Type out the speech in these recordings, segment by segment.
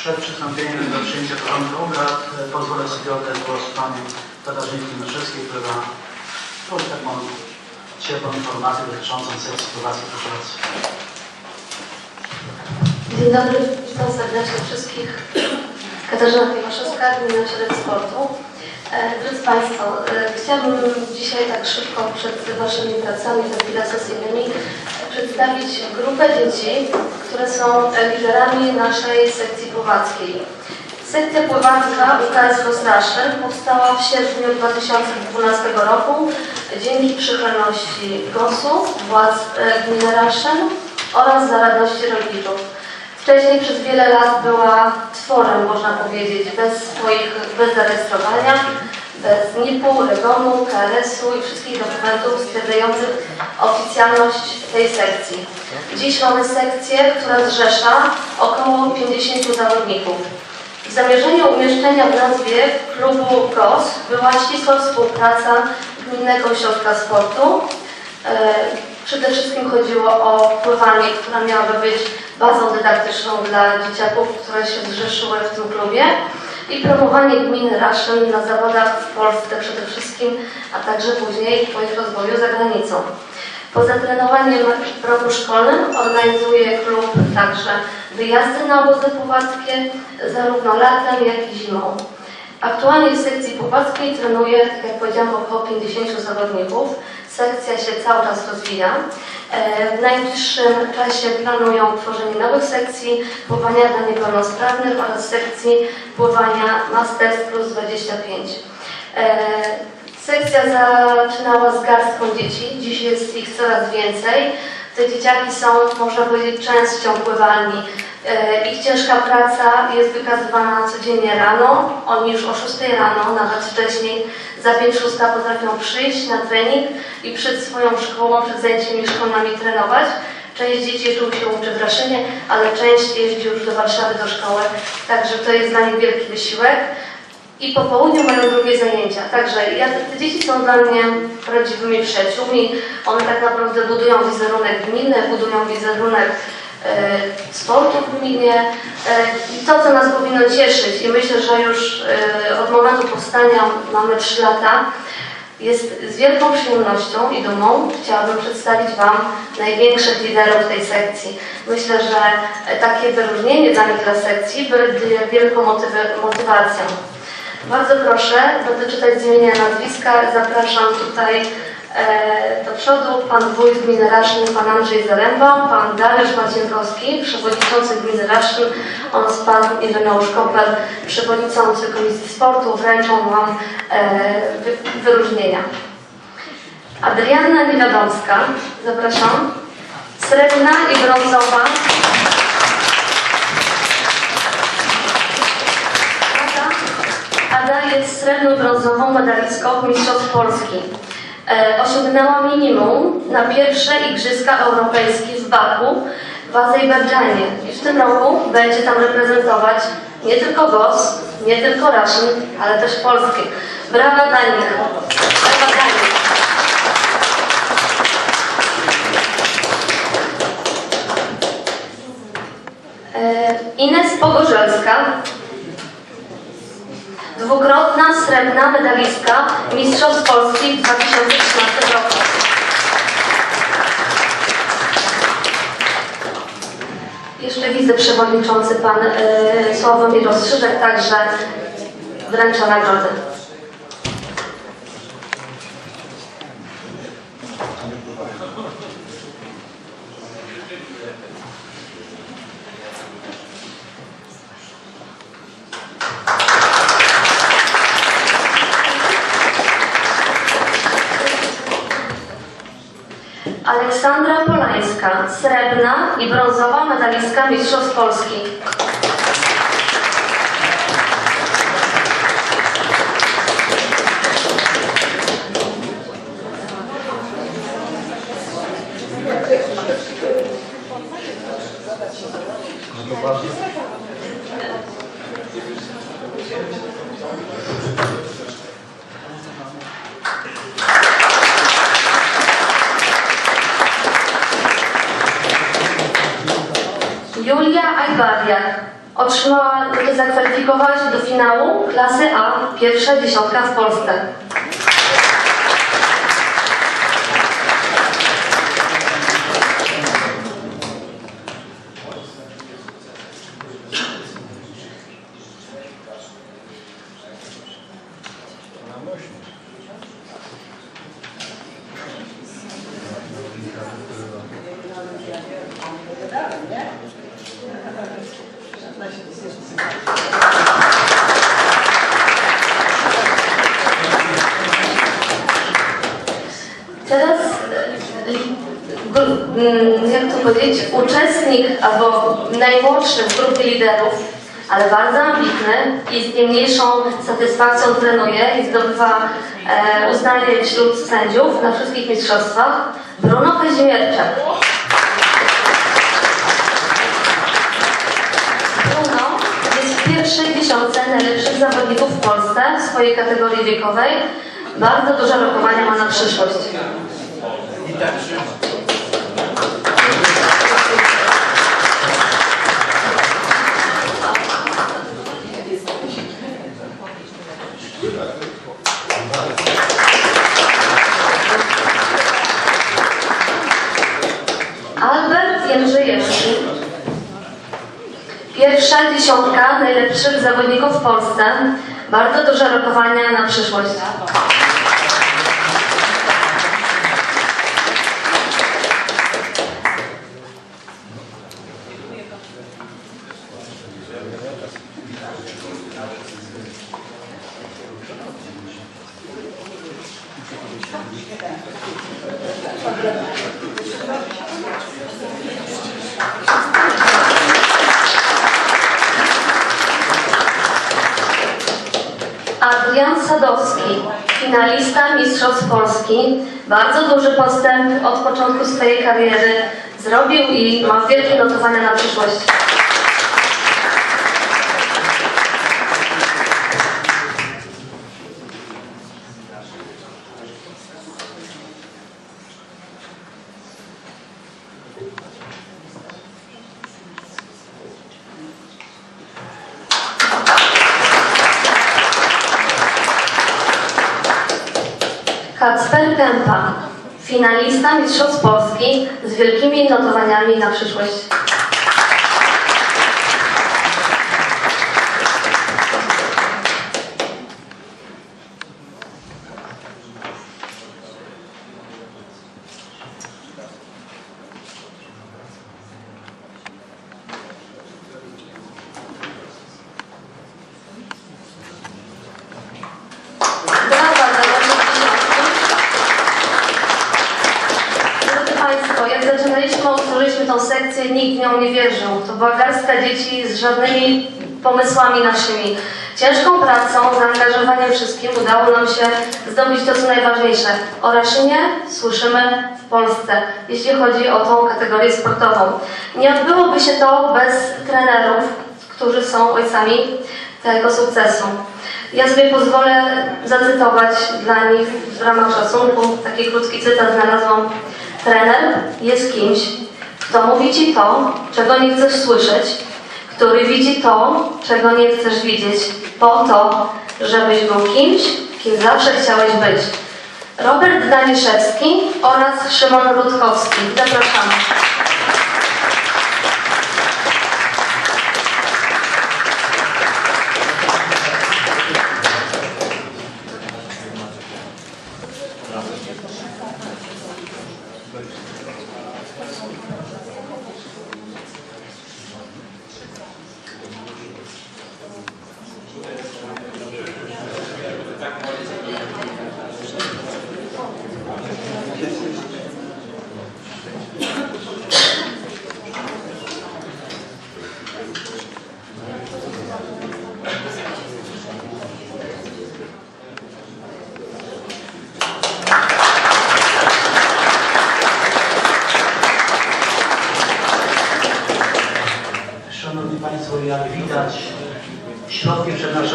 Przed przystąpieniem do przyjęcia porządku obrad e, pozwolę sobie oddać głos pani Katarzynie Klimaszewskiej, która złoży taką ciepłą informację dotyczącą sekcji Słowacji. Proszę bardzo. Dzień dobry, witam serdecznie wszystkich. Katarzyna Klimaszewska, Gmina Ośrodek Sportu. E, Drodzy Państwo, e, chciałabym dzisiaj tak szybko przed Waszymi pracami za chwilę sesyjnymi przedstawić grupę dzieci, które są liderami naszej sekcji pływackiej. Sekcja pływacka UKS Rostraszy powstała w sierpniu 2012 roku dzięki przychylności GOS-u, władz e, gminy Raszyn oraz za radości rodziców. Wcześniej przez wiele lat była tworem, można powiedzieć, bez swoich, bez zarejestrowania, NIP-u, REGON-u, KRS-u i wszystkich dokumentów stwierdzających oficjalność tej sekcji. Dziś mamy sekcję, która zrzesza około 50 zawodników. W zamierzeniu umieszczenia w nazwie klubu GOS była ścisła współpraca Gminnego Ośrodka Sportu. E, Przede wszystkim chodziło o pływanie, która miałaby być bazą dydaktyczną dla dzieciaków, które się zrzeszyły w tym klubie i promowanie gminy Raszyn na zawodach w Polsce przede wszystkim, a także później po ich rozwoju za granicą. Poza trenowaniem w roku szkolnym organizuje klub także wyjazdy na obozy pływackie zarówno latem, jak i zimą. Aktualnie w sekcji pływackiej trenuje, tak jak powiedziałam, około 50 zawodników. Sekcja się cały czas rozwija. E, W najbliższym czasie planują tworzenie nowych sekcji pływania dla niepełnosprawnych oraz sekcji pływania Masters Plus 25. E, Sekcja zaczynała z garstką dzieci, dziś jest ich coraz więcej. Te dzieciaki są, można powiedzieć, częścią pływalni. E, Ich ciężka praca jest wykazywana codziennie rano. Oni już o 6 rano, nawet wcześniej, za 5 szósta potrafią przyjść na trening i przed swoją szkołą, przed zajęciami szkolnymi trenować. Część dzieci tu się uczy w Raszynie, ale część jeździ już do Warszawy do szkoły, także to jest dla nich wielki wysiłek. I po południu mają drugie zajęcia. Także ja, te dzieci są dla mnie prawdziwymi przyjaciółmi. One tak naprawdę budują wizerunek gminy, budują wizerunek sportu w gminie. E, I to, co nas powinno cieszyć i myślę, że już e, od momentu powstania mamy 3 lata, jest z wielką przyjemnością i dumą chciałabym przedstawić Wam największych liderów tej sekcji. Myślę, że e, takie wyróżnienie dla nich dla sekcji będzie wielką motywy- motywacją. Bardzo proszę, będę czytać z imienia nazwiska. Zapraszam tutaj e, do przodu pan wójt gminy Raszyn, pan Andrzej Zaręba, pan Dariusz Marcinkowski, przewodniczący gminy Raszyn oraz pan Ireneusz Kopel, przewodniczący Komisji Sportu. Wręczą wam e, wy, wyróżnienia. Adrianna Niewiadomska, zapraszam. Srebrna i brązowa. Ada jest srebrno-brązową medalistką Mistrzostw Polski. E, osiągnęła minimum na pierwsze Igrzyska Europejskie w Baku w Azerbejdżanie i w tym roku będzie tam reprezentować nie tylko GOS, nie tylko Raszyn, ale też Polskę. Brawa dla nich. Brawa dla nich. E, Ines Pogorzelska, dwukrotna srebrna medalistka Mistrzostw Polski w 2013 roku. Jeszcze wiceprzewodniczący pan e, Sławomir Ostrzyżek także wręcza nagrody. Aleksandra Polańska, srebrna i brązowa medalistka Mistrzostw Polski. Ajbariak, otrzymała, zakwalifikowała się do finału klasy A, pierwsza dziesiątka w Polsce. Teraz, e, gru- mm, jak to powiedzieć, uczestnik albo najmłodszy w grupie liderów, ale bardzo ambitny i z nie mniejszą satysfakcją trenuje i zdobywa e, uznanie wśród sędziów na wszystkich mistrzostwach, Bruno Kazimierczak. 60 najlepszych zawodników w Polsce w swojej kategorii wiekowej. Bardzo duże rokowania ma na przyszłość. Albert Jędrzejewski. Pierwsza dziesiątka najlepszych zawodników w Polsce. Bardzo duże rokowania na przyszłość. Adrian Sadowski, finalista Mistrzostw Polski. Bardzo duży postęp od początku swojej kariery zrobił i ma wielkie notowania na przyszłość. Kacper Kępa, finalista Mistrzostw Polski z wielkimi notowaniami na przyszłość. Brawa dla naszych dziesiątków. Drodzy Państwo, jak zaczynaliśmy, otworzyliśmy tą sekcję, nikt w nią nie wierzył. To była garstka dzieci z żadnymi pomysłami naszymi. Ciężką pracą, zaangażowaniem wszystkim udało nam się zdobyć to, co najważniejsze. O Raszynie słyszymy w Polsce, jeśli chodzi o tą kategorię sportową. Nie odbyłoby się to bez trenerów, którzy są ojcami tego sukcesu. Ja sobie pozwolę zacytować dla nich w ramach szacunku. Taki krótki cytat znalazłam. Trener jest kimś, kto mówi ci to, czego nie chcesz słyszeć, który widzi to, czego nie chcesz widzieć, po to, żebyś był kimś, kim zawsze chciałeś być. Robert Daniszewski oraz Szymon Rutkowski. Zapraszamy. Szanowni Państwo, jak widać,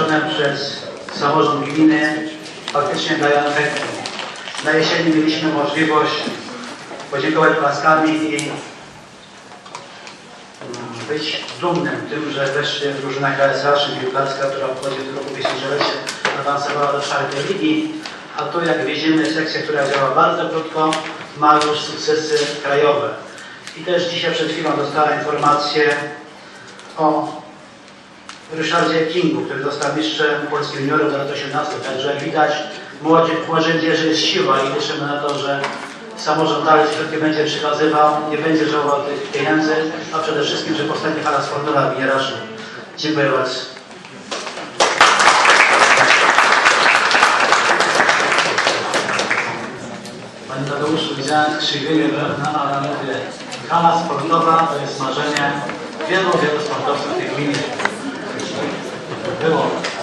przez samorząd gminy faktycznie dają efekty. Na jesieni mieliśmy możliwość podziękować klaskami i mm, być dumnym tym, że wreszcie drużyna KSA, czyli piłkarska, która obchodzi w roku 50-lecie, awansowała do czwartej ligi. A tu, jak widzimy, sekcja, która działa bardzo krótko, ma już sukcesy krajowe. I też dzisiaj przed chwilą dostała informację o Ryszardzie Kingu, który został mistrzem polskim juniorów do lat 18. Także widać, młodzie, w młodzieży jest siła i liczymy na to, że samorząd dalej środki będzie przekazywał, nie będzie żałował tych pieniędzy, a przede wszystkim, że powstanie hala sportowa w Jeraszy. Dziękuję bardzo. Panie Tadeuszu, widziałem skrzywienie na mówię, hala sportowa to jest marzenie wielu, wielu sportowców tej gminie. Było.